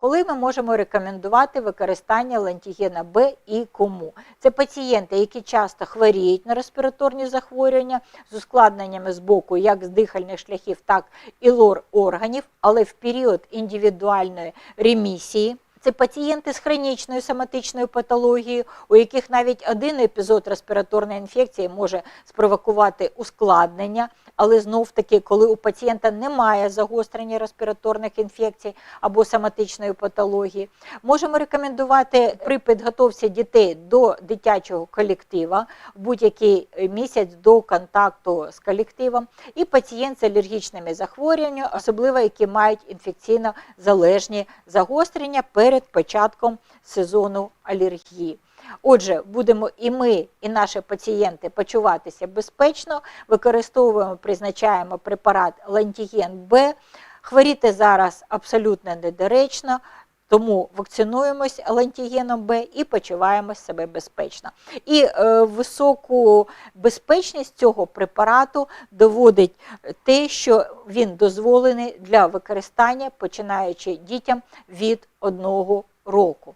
Коли ми можемо рекомендувати використання лантігена Б і кому? Це пацієнти, які часто хворіють на респіраторні захворювання з ускладненнями з боку як з дихальних шляхів, так і лор органів, але в період індивідуальної ремісії. Це пацієнти з хронічною соматичною патологією, у яких навіть один епізод респіраторної інфекції може спровокувати ускладнення, але знов таки, коли у пацієнта немає загострення респіраторних інфекцій або соматичної патології, можемо рекомендувати при підготовці дітей до дитячого колектива в будь-який місяць до контакту з колективом, і пацієнт з алергічними захворюваннями, особливо які мають інфекційно залежні загострення перед початком сезону алергії. Отже, будемо і ми, і наші пацієнти почуватися безпечно, використовуємо, призначаємо препарат лантіген Б. Хворіти зараз абсолютно недоречно, тому вакцинуємось лантігеном Б і почуваємо себе безпечно. І е, високу безпечність цього препарату доводить те, що він дозволений для використання, починаючи дітям від одного року.